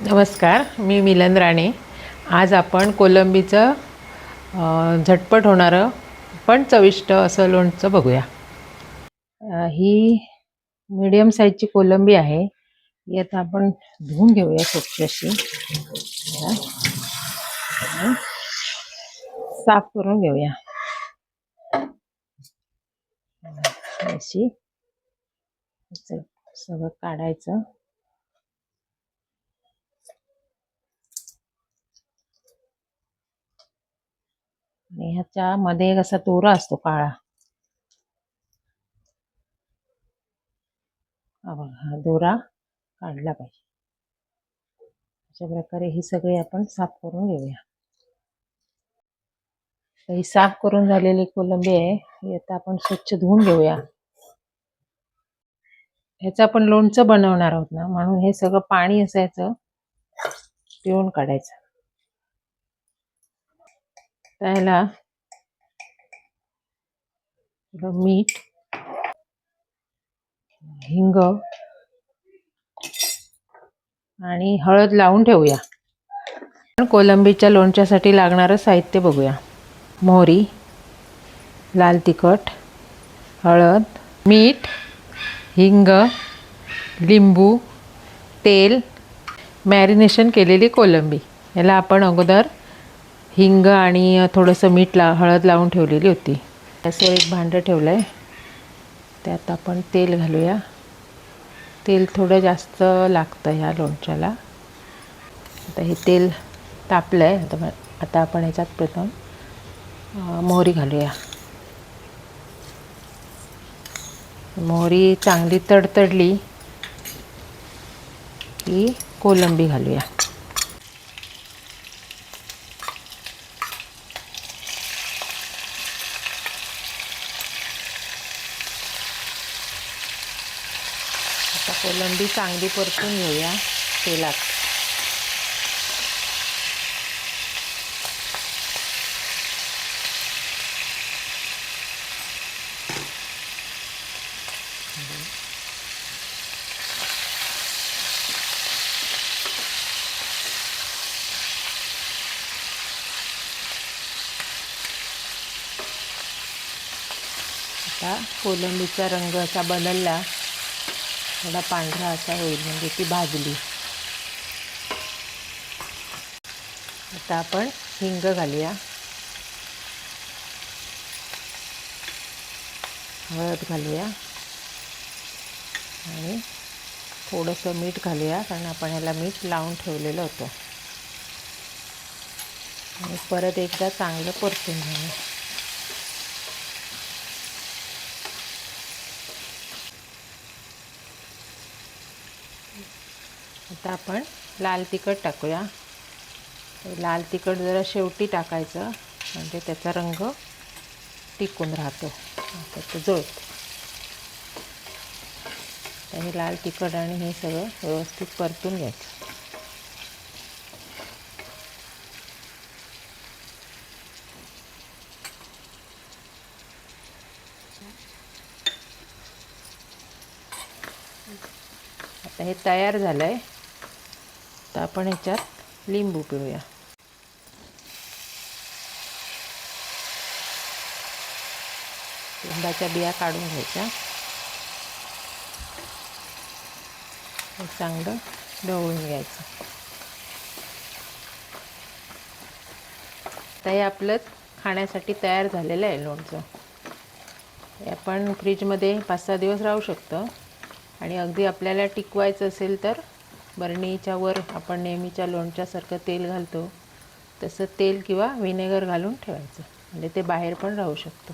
नमस्कार मी मिलन राणे. आज आपण कोलंबीचं झटपट होणारं पण चविष्ट असं लोणचं बघूया. ही मिडियम साईजची कोलंबी आहे. ही आता आपण धुवून घेऊया स्वच्छ अशी साफ करून घेऊया. अशी. सगळं काढायचं. आणि ह्याच्या मध्ये एक असा तोरा असतो काळा. हा बघा हा दोरा काढला पाहिजे. अशा प्रकारे ही सगळी आपण साफ करून घेऊया. तर ही साफ करून झालेली कोलंबी आहे ही आता आपण स्वच्छ धुवून घेऊया. ह्याचं आपण लोणचं बनवणार आहोत ना म्हणून हे सगळं पाणी असायचं पिऊन काढायचं. त्याला मीठ हिंग आणि हळद लावून ठेवूया. कोलंबीच्या लोणच्यासाठी लागणारं साहित्य बघूया. मोहरी लाल तिखट हळद मीठ हिंग लिंबू तेल मॅरिनेशन केलेली कोलंबी. याला आपण अगोदर हिंग आणि थोडंसं मीठ ला हळद लावून ठेवलेली होती. त्याचं एक भांडं ठेवलं आहे त्यात आपण तेल घालूया. तेल थोडं जास्त लागतं ह्या लोणच्याला. आता हे तेल तापलं आहे आता आता आपण ह्याच्यात प्रथम मोहरी घालूया. मोहरी चांगली तडतडली की कोलंबी घालूया. आता कोलंबी चांगली परतून घेऊया तेलात. आता कोलंबीचा रंग असा बदलला. थोडा पांढरा असा होईल म्हणजे ती भाजली. आता आपण हिंग घालूया. हळद घालूया. आणि थोडंसं मीठ घालूया कारण आपण ह्याला मीठ लावून ठेवलेलं होतं. आणि परत एकदा चांगलं परतून घेऊया. आता आपण लाल तिखट टाकूया. लाल तिखट जरा शेवटी टाकायचं म्हणजे त्याचा रंग टिकून राहतो. आता तो तर हे लाल तिखट आणि हे सगळं व्यवस्थित परतून घ्यायचं. आता हे तयार झालं आहे तर आपण ह्याच्यात लिंबू पिळूया. लिंबाच्या बिया काढून घ्यायच्या. चांगलं ढवळून घ्यायचं. आता हे आपलं खाण्यासाठी तयार झालेलं आहे लोणचं. हे आपण फ्रीजमध्ये पाच सहा दिवस राहू शकतं. आणि अगदी आपल्याला टिकवायचं असेल तर बरणीच्या वर आपण नेहमीच्या लोणच्यासारखं तेल घालतो. तसं तेल किंवा व्हिनेगर घालून ठेवायचं. म्हणजे ते बाहेर पण राहू शकतं.